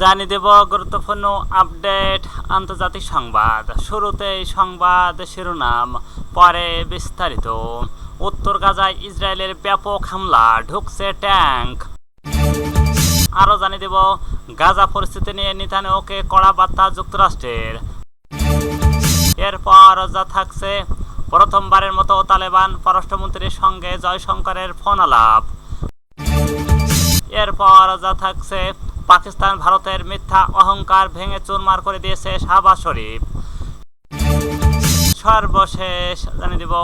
জানিয়ে দেব গুরুত্বপূর্ণ আপডেট আন্তর্জাতিক সংবাদ। শুরুতেই সংবাদ শিরোনাম, পরে বিস্তারিত। উত্তর গাজায় ইসরায়েলের ব্যাপক হামলা, ঢুকছে ট্যাঙ্ক আরও জানিয়ে দেব, গাজা পরিস্থিতি নিয়ে নিতানেওকে কড়া বার্তা যুক্তরাষ্ট্রের। এরপর যা থাকছে, প্রথমবারের মতো তালেবান পররাষ্ট্রমন্ত্রীর সঙ্গে জয়শঙ্করের ফোন আলাপ। এরপর যা থাকছে পাকিস্তান ভারতের মিথ্যা অহংকার ভেঙে চুরমার করে দিয়েছে শাহবাজ শরীফ। সর্বশেষ জানিয়ে দিব,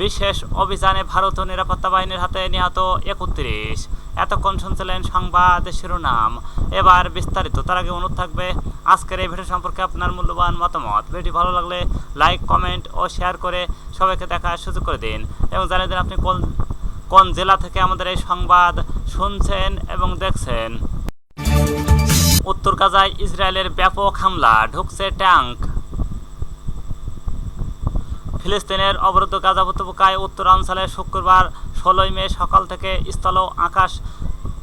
বিশেষ অভিযানে ভারত নিরাপত্তা বাহিনীর হাতে নিহত একত্রিশ। এতক্ষণ শুনছিলেন সংবাদ শিরোনাম। এবার বিস্তারিত, তার আগে অনুরোধ থাকবে, আজকের এই ভিডিও সম্পর্কে আপনার মূল্যবান মতামত। ভিডিও ভালো লাগলে লাইক, কমেন্ট ও শেয়ার করে সবাইকে দেখার সুযোগ করে দিন এবং জানিয়ে দিন আপনি কোন কোন জেলা থেকে আমাদের এই সংবাদ শুনছেন এবং দেখছেন। উত্তর গাজায় ইসরায়েলের ব্যাপক হামলা, ঢুকছে ট্যাঙ্ক ফিলিস্তিনের অবরুদ্ধ গাজা উপত্যকায় উত্তরাঞ্চলে শুক্রবার ষোলোই মে সকাল থেকে স্থল আকাশ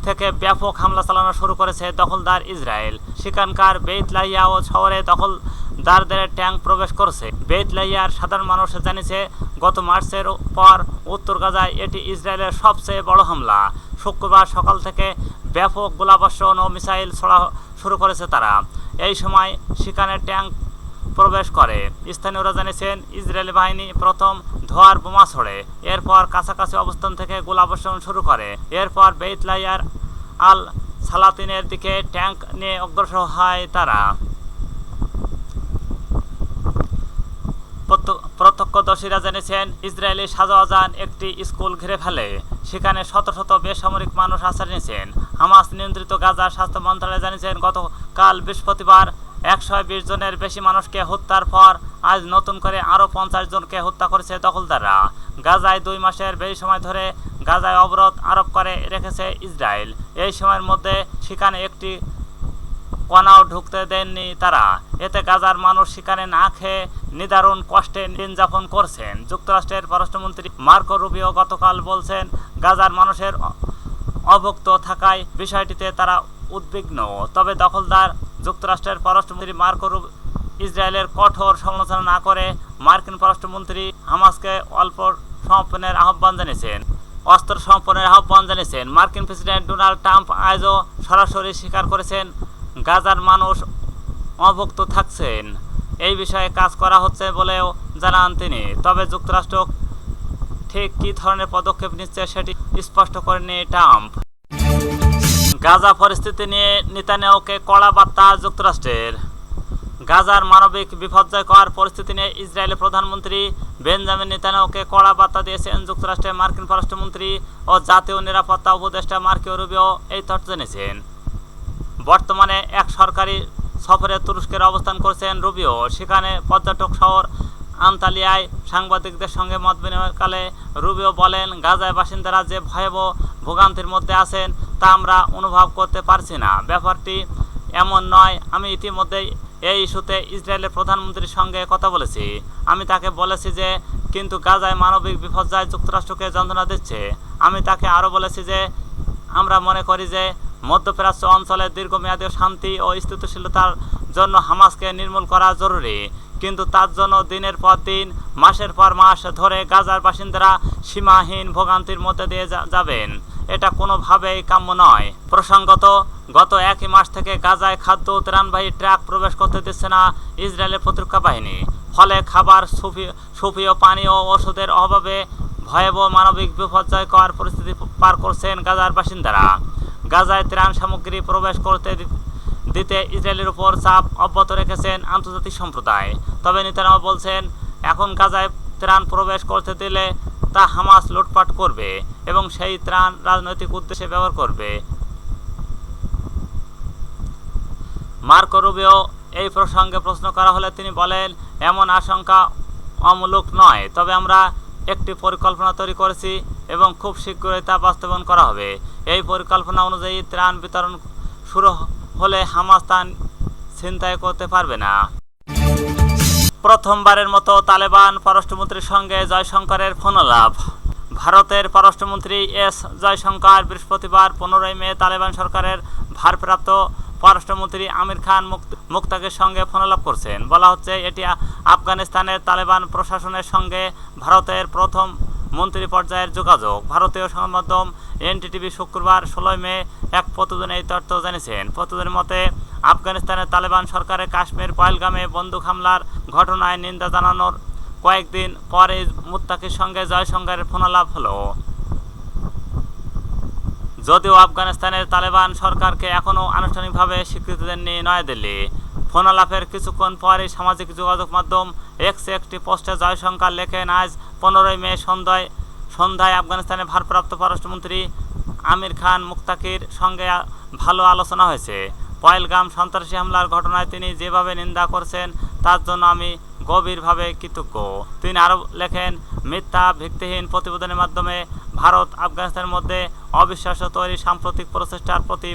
থেকে ব্যাপক হামলা চালানো শুরু করেছে দখলদার ইসরায়েল। সেখানকার বেইতলাইয়া ও শহরে দখলদারদের ট্যাঙ্ক প্রবেশ করছে। বেইতলাইয়ার সাধারণ মানুষ জানিয়েছে, গত মার্চের পর উত্তর গাজায় এটি ইসরায়েলের সবচেয়ে বড় হামলা। শুক্রবার সকাল থেকে ব্যাপক গোলাবর্ষণ ও মিসাইল ছড়া শুরু করেছে তারা। এই সময় সেখানে ট্যাঙ্ক প্রবেশ করে। স্থানীয়রা জানিয়েছেন, ইসরায়েলি বাহিনী প্রথম ধোয়ার বোমা ছড়ে, এরপর কাছাকাছি অবস্থান থেকে গোলাবর্ষণ শুরু করে। এরপর বেইতলাইয়ার আল সালাতিনের দিকে ট্যাঙ্ক নিয়ে অগ্রসর হয় তারা। প্রত্য- প্রত্যক্ষদর্শীরা জেনেছেন ইসরায়েলি শাহজাহান একটি স্কুল ঘিরে ফেলে। সেখানে শত শত বেসামরিক মানুষ আশ্রয় নিয়েছেন। হামাস নিয়ন্ত্রিত গাজার স্বাস্থ্য মন্ত্রণালয় জানিয়েছেন, গতকাল বৃহস্পতিবার একশো বিশ জনের বেশি মানুষকে হত্যার পর আজ নতুন করে আরও পঞ্চাশ জনকে হত্যা করেছে দখলদাররা। গাজায় দুই মাসের বেশি সময় ধরে গাজায় অবরোধ আরোপ করে রেখেছে ইসরায়েল। এই সময়ের মধ্যে সেখানে একটি কণাও ঢুকতে দেননি তারা। এতে গাজার মানুষ সেখানে না খেয়ে নিদারুণ কষ্টে দিন যাপন করছেন। যুক্তরাষ্ট্রের পররাষ্ট্রমন্ত্রী মার্কো রুবিও গতকাল বলছেন, গাজার মানুষের অভুক্ত থাকায় বিষয়টিতে তারা উদ্বিগ্ন। তবে দখলদার যুক্তরাষ্ট্রের পররাষ্ট্রমন্ত্রী মার্কো ইসরায়েলের কঠোর সমালোচনা না করে মার্কিন পররাষ্ট্রমন্ত্রী হামাসকে অল্প সমর্পণের আহ্বান জানিয়েছেন। অস্ত্র সমর্পণের আহ্বান জানিয়েছেন। মার্কিন প্রেসিডেন্ট ডোনাল্ড ট্রাম্প আজও সরাসরি স্বীকার করেছেন, গাজার মানুষ অভুক্ত থাকছেন। এই বিষয়ে কাজ করা হচ্ছে বলেও জানান তিনি। তবে যুক্তরাষ্ট্র ঠিক কী ধরনের পদক্ষেপ নিচ্ছে সেটি স্পষ্ট করেনি ট্রাম্প। গাজা পরিস্থিতি নিয়ে নেতানিয়াহুকে কড়া বার্তা যুক্তরাষ্ট্রের। গাজার মানবিক বিপর্যয়কর পরিস্থিতি নিয়ে ইসরায়েলের প্রধানমন্ত্রী বেঞ্জামিন নেতানিয়াহুকে কড়া বার্তা দিয়েছেন যুক্তরাষ্ট্রের মার্কিন পররাষ্ট্রমন্ত্রী ও জাতীয় নিরাপত্তা উপদেষ্টা মার্কিও রুবিও এই তথ্য জেনেছেন বর্তমানে এক সরকারি সফরে তুরস্কের অবস্থান করছেন রুবিও। সেখানে পর্যটক শহর আন্তালিয়ায় সাংবাদিকদের সঙ্গে মত বিনিময়কালে রুবিও বলেন, গাজায় বাসিন্দারা যে ভয়াবহ ভোগান্তির মধ্যে আছেন তা আমরা অনুভব করতে পারছি না। ব্যাপারটি এমন নয়, আমি ইতিমধ্যেই এই ইস্যুতে ইসরায়েলের প্রধানমন্ত্রীর সঙ্গে কথা বলেছি। আমি তাকে বলেছি যে, কিন্তু গাজায় মানবিক বিপর্যয় যুক্তরাষ্ট্রকে যন্ত্রণা দিচ্ছে। আমি তাকে আরও বলেছি যে, আমরা মনে করি যে, মধ্যপ্রাচ্য অঞ্চলে দীর্ঘমেয়াদী শান্তি ও স্থিতিশীলতার জন্য হামাসকে নির্মূল করা জরুরি। কিন্তু তার জন্য দিনের পর দিন, মাসের পর মাস ধরে গাজার বাসিন্দারা সীমাহীন ভোগান্তির মধ্যে দিয়ে যাবেন। এটা কোনোভাবেই কাম্য নয়। প্রসঙ্গত, গত একই মাস থেকে গাজায় খাদ্য ত্রাণবাহী ট্রাক প্রবেশ করতে দিচ্ছে না ইসরায়েলের প্রতিরক্ষা বাহিনী। ফলে খাবার সুপি সুপীয় পানি ও ওষুধের অভাবে ভয়াবহ মানবিক বিপর্যয়কর পরিস্থিতি পার করছেন গাজার বাসিন্দারা। গাজায় ত্রাণ সামগ্রী প্রবেশ করতে দিতে ইসরায়েলের উপর চাপ অব্যাহত রেখেছেন আন্তর্জাতিক সম্প্রদায়। তবে নেতারাও বলছেন, এখন গাজায় ত্রাণ প্রবেশ করতে দিলে তা হামাস লুটপাট করবে এবং সেই ত্রাণ রাজনৈতিক উদ্দেশ্যে ব্যবহার করবে। মার্কো রুবিও এই প্রসঙ্গে প্রশ্ন করা হলে তিনি বলেন, এমন আশঙ্কা অমূলক নয়, তবে আমরা একটি পরিকল্পনা তৈরি করেছি এবং খুব শীঘ্রই তা বাস্তবায়ন করা হবে। এই পরিকল্পনা অনুযায়ী ত্রাণ বিতরণ শুরু হলে হামাস তা ছিনতাই করতে পারবে না। প্রথমবারের মতো তালেবান পররাষ্ট্রমন্ত্রীর সঙ্গে জয়শঙ্করের ফোনালাপ ভারতের পররাষ্ট্রমন্ত্রী এস জয়শঙ্কর বৃহস্পতিবার পনেরোই মে তালেবান সরকারের ভারপ্রাপ্ত পররাষ্ট্রমন্ত্রী আমির খান মুক্তাকের সঙ্গে ফোনালাপ করছেন। বলা হচ্ছে, এটি আফগানিস্তানের তালেবান প্রশাসনের সঙ্গে ভারতের প্রথম মন্ত্রী পর্যায়ের যোগাযোগ। ভারতীয় সংবাদ মাধ্যম এনটিটিভি শুক্রবার ষোলোই মে এক প্রতিবেদনে এই তথ্য জানিয়েছেন। প্রতিবেদনের মতে, আফগানিস্তানের তালেবান সরকারের কাশ্মীর পয়েলগামে বন্দুক হামলার ঘটনায় নিন্দা জানানোর কয়েকদিন পরে মুত্তাকির সঙ্গে জয়শঙ্করের ফোনালাপ হলো। যদিও আফগানিস্তানের তালেবান সরকারকে এখনও আনুষ্ঠানিকভাবে স্বীকৃতি দেননি নয়াদিল্লি ফোনালাপের কিছুক্ষণ পরই সামাজিক যোগাযোগ মাধ্যম এক্স একটি পোস্টে জয়শঙ্কর লেখেন আজ পনেরোই মে সন্ধ্যায় সন্ধ্যায় আফগানিস্তানের ভারপ্রাপ্ত পররাষ্ট্রমন্ত্রী আমির খান মুক্তাকির সঙ্গে ভালো আলোচনা হয়েছে। পয়েলগাম সন্ত্রাসী হামলার ঘটনায় তিনি যেভাবে নিন্দা করছেন, তার জন্য আমি গভীরভাবে কৃতজ্ঞ। তিনি আরও লেখেন, মিথ্যা, ভিত্তিহীন প্রতিবেদনের মাধ্যমে ভারত আফগানিস্তানের মধ্যে অবিশ্বাস্য তৈরি সাম্প্রতিক প্রচেষ্টার প্রতি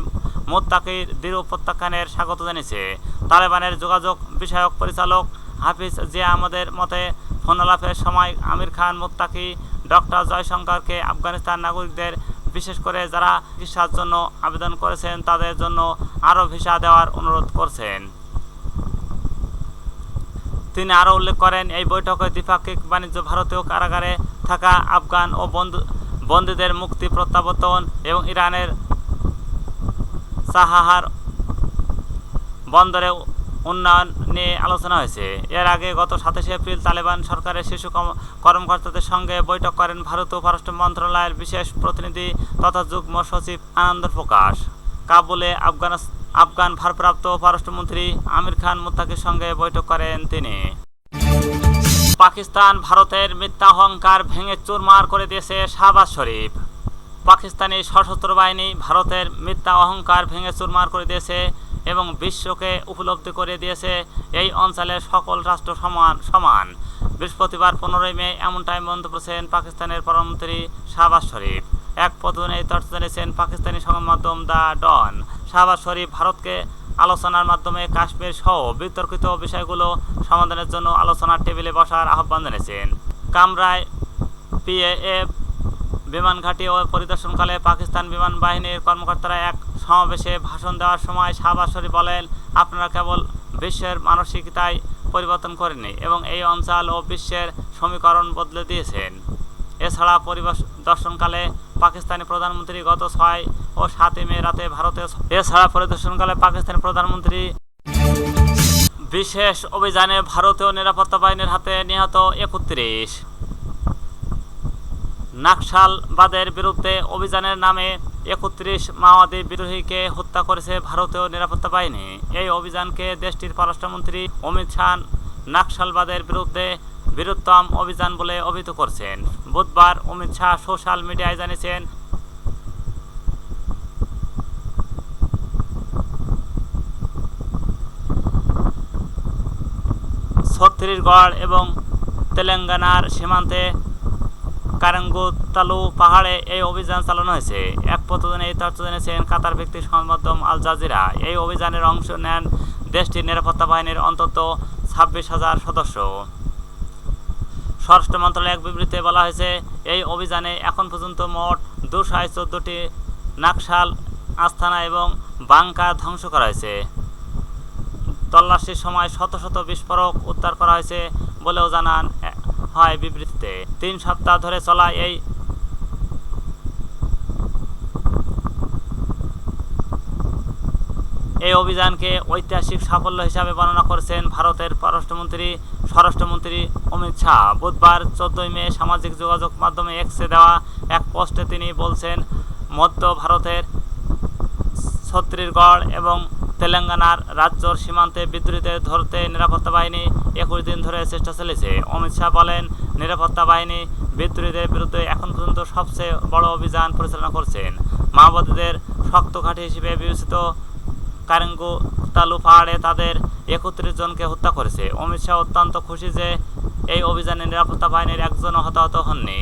মোত্তাকির দৃঢ় প্রত্যাখ্যানের স্বাগত জানিয়েছে। তালেবানের যোগাযোগ বিষয়ক পরিচালক হাফিজ জিয়া আমাদের মতে ফোনালাপের সময় আমির খান মোত্তাকি ডক্টর জয়শঙ্করকে আফগানিস্তান নাগরিকদের, বিশেষ করে যারা চিকিৎসার জন্য আবেদন করেছেন, তাদের জন্য আরও ভিসা দেওয়ার অনুরোধ করছেন। তিনি আরও উল্লেখ করেন, এই বৈঠকে দ্বিপাক্ষিক বাণিজ্য ভারতীয় কারাগারে থাকা আফগান ও বন্ধু, বন্দীদের মুক্তি প্রত্যাবর্তন এবং ইরানের সাহাহার বন্দরে উন্নয়ন নিয়ে আলোচনা হয়েছে। এর আগে গত সাতাশে এপ্রিল তালেবান সরকারের শিশু কর্মকর্তাদের সঙ্গে বৈঠক করেন ভারতীয় পররাষ্ট্র মন্ত্রণালয়ের বিশেষ প্রতিনিধি তথা যুগ্ম সচিব আনন্দ প্রকাশ। কাবুলে আফগান আফগান ভারপ্রাপ্ত পররাষ্ট্রমন্ত্রী আমির খান মুত্তাকির সঙ্গে বৈঠক করেন তিনি। পাকিস্তান ভারতের মিথ্যা অহংকার ভেঙে চুরমার করে দিয়েছে শাহবাজ শরীফ। পাকিস্তানি সশস্ত্র বাহিনী ভারতের মিথ্যা অহংকার ভেঙে চুরমার করে দিয়েছে এবং বিশ্বকে উপলব্ধি করে দিয়েছে এই অঞ্চলের সকল রাষ্ট্র সমান সমান। বৃহস্পতিবার পনেরোই মে এমনটাই মন্তব্য করেছেন পাকিস্তানের প্রধানমন্ত্রী শাহবাজ শরীফ। এক প্রতিবেদনে এই তথ্য জানিয়েছেন পাকিস্তানি সংবাদ মাধ্যম দ্য ডন। শাহবাজ শরীফ ভারতকে আলোচনার মাধ্যমে কাশ্মীর সহ বিতর্কিত বিষয়গুলো সমাধানের জন্য আলোচনার টেবিলে বসার আহ্বান জানিয়েছেন। কামরায় পিএএফ বিমান ঘাঁটি ও পরিদর্শনকালে পাকিস্তান বিমান বাহিনীর কর্মকর্তারা এক সমাবেশে ভাষণ দেওয়ার সময় শাহবাজ শরীফ বলেন, আপনারা কেবল বিশ্বের মানসিকতায় পরিবর্তন করেনি এবং এই অঞ্চল ও বিশ্বের সমীকরণ বদলে দিয়েছেন। এছাড়া পরিদর্শনকালে পাকিস্তানি প্রধানমন্ত্রী গত ছয় ও সাতই মে রাতে ভারতে এছাড়া পরিদর্শনকালে পাকিস্তানি প্রধানমন্ত্রী বিশেষ অভিযানে ভারতীয় নিরাপত্তা বাহিনীর হাতে নিহত একত্রিশ। নাকশালবাদের বিরুদ্ধে অভিযানের নামে একত্রিশ মাওবাদী বিদ্রোহীকে হত্যা করেছে ভারতীয় নিরাপত্তা বাহিনী। এই অভিযানকে দেশটির পররাষ্ট্রমন্ত্রী অমিত শাহ নাকশালবাদের বিরুদ্ধে বীরুত্তম অভিযান বলে অভিহিত করছেন। বুধবার অমিত শাহ সোশ্যাল মিডিয়ায় জানিয়েছেন, ছত্তিশগড় এবং তেলেঙ্গানার সীমান্তে কারেঙ্গুতালু পাহাড়ে এই অভিযান চালানো হয়েছে। এক প্রতিদিনে এই তথ্য জেনেছেন কাতার ভিত্তিক সংবাদ মাধ্যম আল জাজিরা। এই অভিযানের অংশ নেন দেশটির নিরাপত্তা বাহিনীর অন্তত ছাব্বিশ হাজার সদস্য। স্বরাষ্ট্র মন্ত্রণালয়ের এক বিবৃতিতে বলা হয়েছে, এই অভিযানে এখন পর্যন্ত মোট দুশো চোদ্দোটি নাকশাল আস্থানা এবং বাংকার ধ্বংস করা হয়েছে। তল্লাশির সময় শত শত বিস্ফোরক উদ্ধার করা হয়েছে বলেও জানান হয় বিবৃতিতে। তিন সপ্তাহ ধরে চলা এই এই অভিযানকে ঐতিহাসিক সাফল্য হিসাবে বর্ণনা করেছেন ভারতের পররাষ্ট্রমন্ত্রী, স্বরাষ্ট্রমন্ত্রী অমিত শাহ। বুধবার চোদ্দই মে সামাজিক যোগাযোগ মাধ্যমে এক্সে দেওয়া এক পোস্টে তিনি বলছেন, মধ্য ভারতের ছত্তিশগড় এবং তেলেঙ্গানার রাজ্যর সীমান্তে বিদ্রোহীদের ধরতে নিরাপত্তা বাহিনী একুশ দিন ধরে চেষ্টা চালিয়েছে। অমিত শাহ বলেন, নিরাপত্তা বাহিনী বিদ্রোহীদের বিরুদ্ধে এখন পর্যন্ত সবচেয়ে বড় অভিযান পরিচালনা করছেন। মাওবাদীদের শক্ত ঘাঁটি হিসেবে বিবেচিত কারেঙ্গু তালু পাহাড়ে তাদের একত্রিশ জনকে হত্যা করেছে। অমিত শাহ অত্যন্ত খুশি যে এই অভিযানে নিরাপত্তা বাহিনীর একজনও হতাহত হননি।